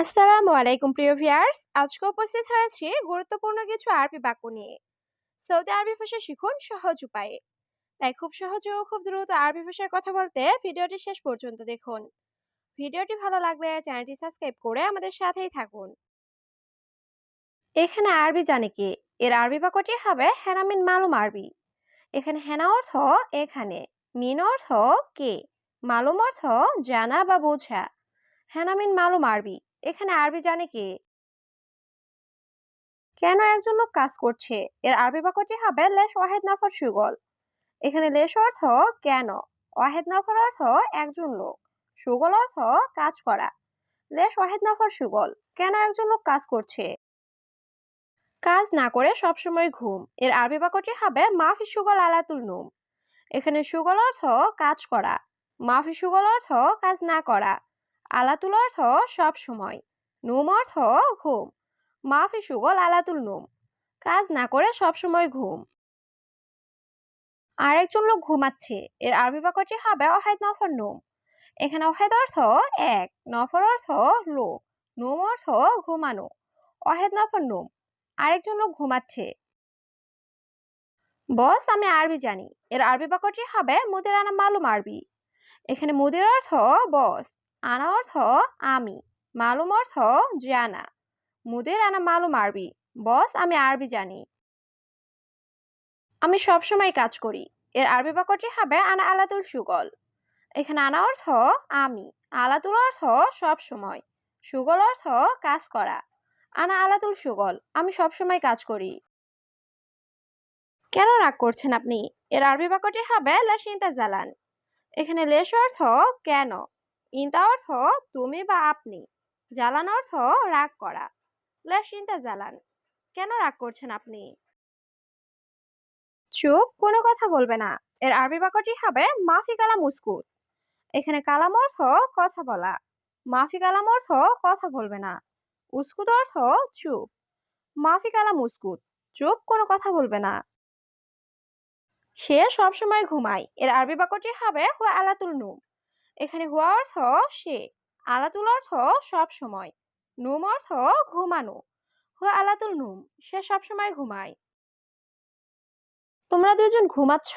আসসালামু আলাইকুম, প্রিয় ভিউয়ার্স। আজকে উপস্থিত হয়েছি গুরুত্বপূর্ণ কিছু আরবি বাক্য নিয়ে। সৌদি আরবি ভাষা শিখুন সহজ উপায়ে। তাই খুব সহজে ও খুব দ্রুত আরবি ভাষায় কথা বলতে ভিডিওটি শেষ পর্যন্ত দেখুন। ভিডিওটি ভালো লাগলে চ্যানেলটি সাবস্ক্রাইব করে আমাদের সাথেই থাকুন। এখানে আরবি জানে কি? এর আরবি বাক্যটি হবে হেনামিন মালুম আরবি। এখানে হেনা অর্থ এখানে, মিন অর্থ কে? মালুম অর্থ জানা বা বোঝা। হেনামিন মালুম আরবি। এখানে আরবি জানে কি? কেন একজন লোক কাজ করছে? এর আরবি বাক্যটি হবে লেশ ওয়াহেদ নাফর সুগল। এখানে লেশ অর্থ কেন? ওয়াহেদ নাফর অর্থ একজন লোক। সুগল অর্থ কাজ করা। লেশ ওয়াহেদ নাফর সুগল। কেন একজন লোক কাজ করছে? কাজ না করে সবসময় ঘুম। এর আরবি বাক্যটি হবে মাফি সুগল আলাতুল নুম। এখানে সুগল অর্থ কাজ করা। মাফি সুগল অর্থ কাজ না করা। আলাতুল অর্থ সব সময়, নুম অর্থ ঘুম, মাফি সুগল আলাতুল নুম, কাজ না করে সব সময় ঘুম। আরেকজন লোক ঘুমাচ্ছে, এর আরবি বাক্যটি হবে অহেদ নফর নুম, এখানে অহেদ অর্থ এক নফর অর্থ লোক নুম অর্থ ঘুমানো, অহেদ নফর নুম, আরেকজন লোক ঘুমাচ্ছে। বস, আমি আরবি জানি, এর আরবি বাক্যটি হবে মুদির আনা মালুম আরবি, এখানে মুদির অর্থ বস আনা অর্থ আমি, মালুম অর্থ জানা মুদের আনা মালুম আরবি, বস আমি আরবি জানি। আমি সব সময় কাজ করি, এর আরবি বাক্যটি হবে আনা আলাতুল সুগল। এখানে আনা অর্থ আমি, আলাতুল অর্থ সব সময় সুগল অর্থ কাজ করা। আনা আলাতুল সুগল, আমি সব সময় কাজ করি। কেন রাগ করছেন আপনি? এর আরবি বাক্যটি হবে লাসিন্তা জালান। এখানে লেশ অর্থ কেন? ইন্তা অর্থ তুমি বা আপনি। জ্বালান অর্থ রাগ করা। লাসিন্তা জ্বালান। কেন রাগ করছেন আপনি? চুপ, কোনো কথা বলবে না। এর আরবি বাক্যটি হবে মাফি কালাম উস্কুত। এখানে কালাম অর্থ কথা বলা। মাফি কালাম অর্থ কথা বলবে না। উস্কুত অর্থ চুপ। মাফি কালাম উস্কুত। চুপ, কোনো কথা বলবে না। সে সবসময় ঘুমায়। এর আরবি বাক্যটি হবে হুয়া আলাতুল নুম। এখানে হুয়া অর্থ সে, আলাতুল অর্থ সব সময়, নুম অর্থ ঘুমানো হুয়া আলাতুল নুম, সে সবসময় ঘুমায়। তোমরা দুজন ঘুমাচ্ছ?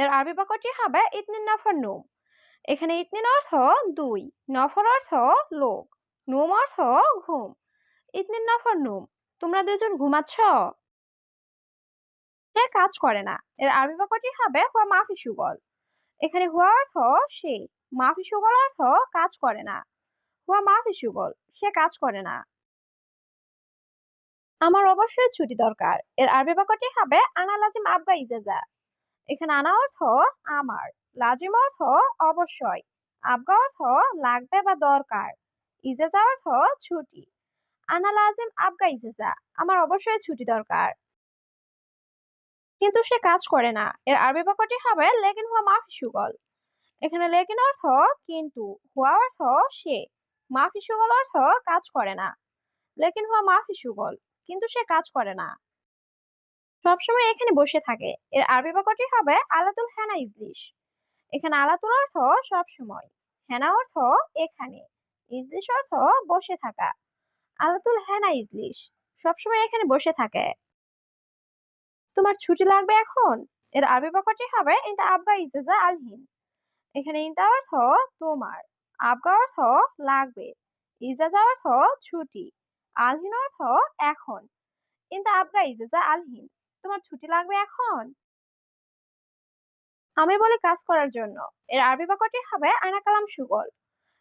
এর আরবি বাক্যটি হবে ইতনিন নফর নুম। এখানে ইতনিন অর্থ দুই, নফর অর্থ লোক, নুম অর্থ ঘুম, ইতনিন নফর নুম। তোমরা দুজন ঘুমাচ্ছ? সে কাজ করে না। এর আরবি বাক্যটি হবে হুয়া মাফি সুগল এখানে হুয়া অর্থ সে মাফি সুগল অর্থ কাজ করে না। হুয়া মাফি সুগল সে কাজ করে না। আমার অবশ্যই ছুটি দরকার। এর আরবি বাক্যটি হবে, আনা লাজিম আব্বা ইজাজা। এখানে আনা অর্থ, আমার। লাজিম অর্থ, অবশ্যই। আবগা অর্থ, লাগবে বা দরকার। ইজাজা অর্থ, ছুটি। আনা লাজিম আবগা ইজাজা। আমার অবশ্যই ছুটি দরকার। কিন্তু সে কাজ করে না। এর আরবি বাক্যটি হবে লেকিন হুয়া মাফি সুগল এখানে লেকিন অর্থ কিন্তু হুয়া অর্থ সে মাফি সুগল অর্থ কাজ করে না। লেকিন হুয়া মাফি সুগল কিন্তু সে কাজ করে না। সবসময় এখানে বসে থাকে। এর আরবি বাক্যটি হবে আলাতুল হেনা ইজলিশ। এখানে আলাতুল অর্থ সব সময় হেনা অর্থ এখানে, ইজলিশ অর্থ বসে থাকা। আলাতুল হেনা ইজলিশ, সবসময় এখানে বসে থাকে। তোমার ছুটি লাগবে এখন? এর আরবি বাক্যটি হবে ইনতা আবগা ইজাজা আলহিন এখানে ইনতা অর্থ তোমার। আবগা অর্থ লাগবে। ইজাজা অর্থ ছুটি। আলহিন অর্থ এখন। ইনতা আবগা ইজাজা আলহিন, তোমার ছুটি লাগবে এখন? আমি বলি কাজ করার জন্য। এর আরবি বাক্যটি হবে আনা কালাম সুগল।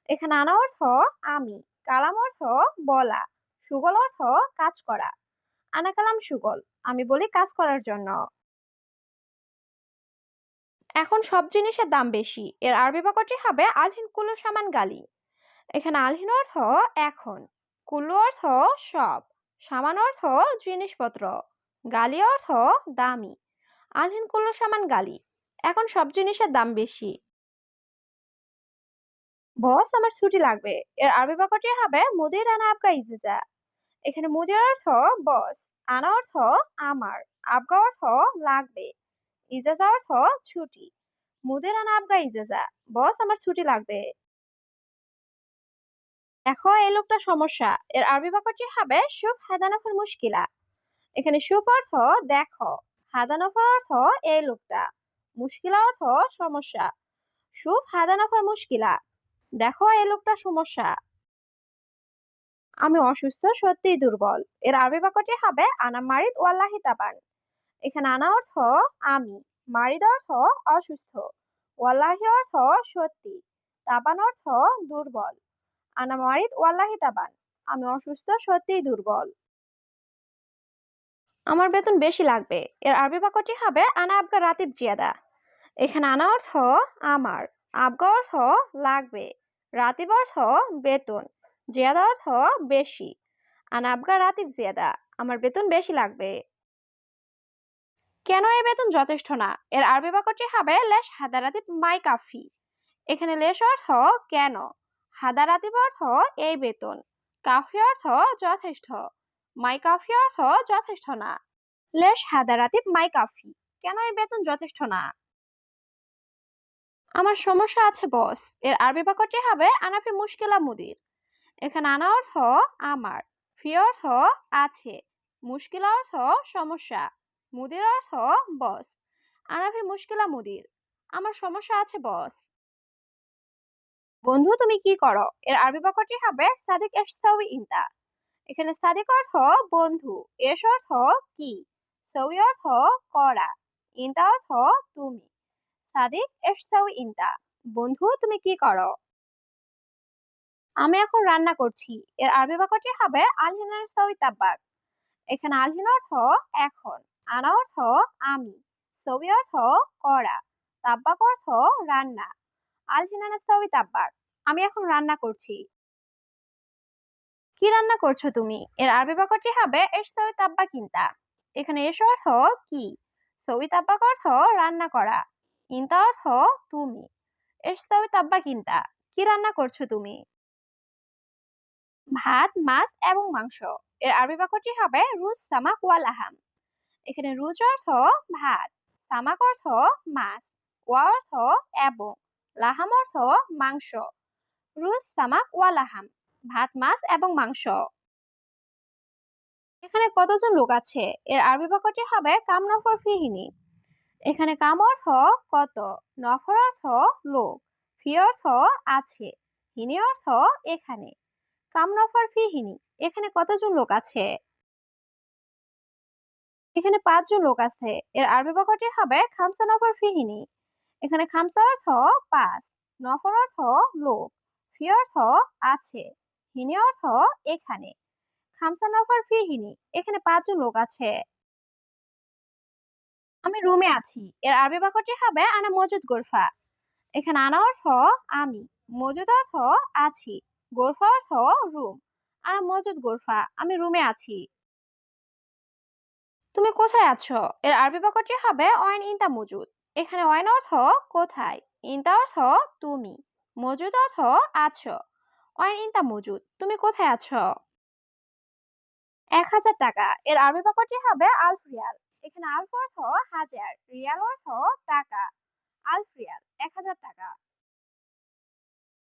এখানে আনা অর্থ আমি, কালাম অর্থ বলা, সুগল অর্থ কাজ করা। আনা কালাম সুগল, আমি বলি কাজ করার জন্য। এখন সব জিনিসের দাম বেশি। এর আরবি বাক্যটি হবে আলহিন কুল্লু সামান গালি। এখানে আলহিন অর্থ এখন, কুল্লু অর্থ সব, সামান অর্থ জিনিসপত্র, গালি অর্থ দামি। আলহিন কুল্লু সামান গালি, এখন সব জিনিসের দাম বেশি। বস, আমার ছুটি লাগবে। এর আরবি বাক্যটি হবে মুদির আনা আবগা ইজিজা এখানে মুদির অর্থ বস, আনা অর্থ আমার, আবগা অর্থ লাগবে। ইজাজা অর্থ ছুটি। মুদির আনা আবগা ইজাজা। বস, আমার ছুটি লাগবে। দেখো এই লোকটা সমস্যা। এর আরবি বাক্যটি হবে সুফ হাদানাফুল মুশকিলা। এখানে সুফ অর্থ দেখো। হাদানাফর অর্থ এই লোকটা। মুশকিলা অর্থ সমস্যা। সুখ হাদানাফর মুশকিলা। দেখো এই লোকটা সমস্যা। আমি অসুস্থ, সত্যিই দুর্বল। এর আরবি বাক্যটি হবে, আনা মারিদ ওয়াল্লাহি তাবান। এখানে আনা অর্থ আমি, মারিদ অর্থ অসুস্থ, ওয়াল্লাহি অর্থ সত্যি, তাবান অর্থ দুর্বল, আনা মারিদ ওয়াল্লাহি তাবান, আমি অসুস্থ, সত্যিই দুর্বল। আমার বেতন বেশি লাগবে, এর আরবি বাক্যটি হবে আনা আবগা রাতিব জিয়াদা, এখানে আনা অর্থ আমার, আবগা অর্থ লাগবে, রাতিব অর্থ বেতন, জিয়াদা অর্থ বেশি, আনা আবগা রাতিব জিয়াদা, আমার বেতন বেশি লাগবে। কেন এই বেতন যথেষ্ট না? এর আরবি বাক্যটি হবে, লেশ হাদারাতিব মাই কাফি। এখানে লেশ অর্থ, কেন? হাদারাতিব অর্থ, এই বেতন। কাফি অর্থ, যথেষ্ট। মাই কাফি অর্থ, যথেষ্ট না। লেশ হাদারাতিব মাই কাফি। কেন এই বেতন যথেষ্ট না? আমার সমস্যা আছে, বস। এর আরবি বাক্যটি হবে, আনাফি মুশকিলা মুদির। এখানে আনা অর্থ, আমার। ফি অর্থ, আছে। মুশকিলা অর্থ, সমস্যা। মুদির অর্থ বস আনাফি মুশকিলা মুদির। আমার সমস্যা আছে বস বন্ধু, তুমি কি করো? এর আরবি বাক্যটি হবে সাদিক এসসাউই ইনতা। এখানে সাদিক অর্থ বন্ধু, এস অর্থ কি? সৌই অর্থ করা, ইনতা অর্থ তুমি। সাদিক এসসাউই ইনতা। বন্ধু, তুমি কি করো? আমি এখন রান্না করছি। এর আরবি বাক্যটি হবে আলহিনার সাউই তাব্বাক এখানে আলহিন অর্থ এখন। আনা অর্থ আমি সবি অর্থ করা তাব্বাক অর্থ রান্না। আলহিনানা সাউই তাব্বাক আমি এখন রান্না করছি। কি রান্না করছ তুমি? এর আরবি বাক্যটি হবে এস সবি তাব্বা কিন্তা এখানে এস অর্থ কি? সবি তাব্বাক অর্থ রান্না করা, ইন্তা অর্থ তুমি। এস সবি তাব্বা কিন্তা কি রান্না করছ তুমি? ভাত, মাছ এবং মাংস, এর আরবি বাক্যটি হবে রুজ সামাক ওয়াল আহাম। এখানে রুজ অর্থ ভাত সামাক অর্থ মাছ, ওয়া অর্থ এবং, লাহাম অর্থ মাংস। রুজ সামাক ওয়া লাহাম, ভাত, মাছ এবং মাংস। এখানে কতজন লোক আছে? এর আরবি বাক্যটি হবে কাম নফর ফিহিনী। এখানে কাম অর্থ কত? নফর অর্থ লোক। ফি অর্থ আছে। হিনি অর্থ এখানে। কাম নফর ফিহিনী। এখানে কতজন লোক আছে? এখানে পাঁচজন লোক আছে। এর আরবি বাক্যটি হবে খামসা নফর ফিহিনী। এখানে খামসা অর্থ পাঁচ, নফর অর্থ লোক, ফি অর্থ আছে, হিনি অর্থ এখানে। খামসা নফর ফিহিনী, এখানে পাঁচজন লোক আছে। আমি রুমে আছি। এর আরবি বাক্যটি হবে আনা মজুদ গোরফা। এখানে আনা অর্থ আমি, মজুদ অর্থ আছি, গোরফা অর্থ রুম। আনা মজুদ গোরফা, আমি রুমে আছি। তুমি কোথায় আছো? এর আরবি বাক্যটি হবে অয়ন ইনতা মজুদ এখানে অয়ন অর্থ কোথায় ইনতা অর্থ তুমি মজুদ অর্থ আছো অয়ন ইনতা মজুদ তুমি কোথায় আছো? এক হাজার টাকা। এর আরবি বাক্যটি হবে আলফ রিয়াল এখানে আলফ অর্থ হাজার রিয়াল অর্থ টাকা আলফ রিয়াল এক হাজার টাকা।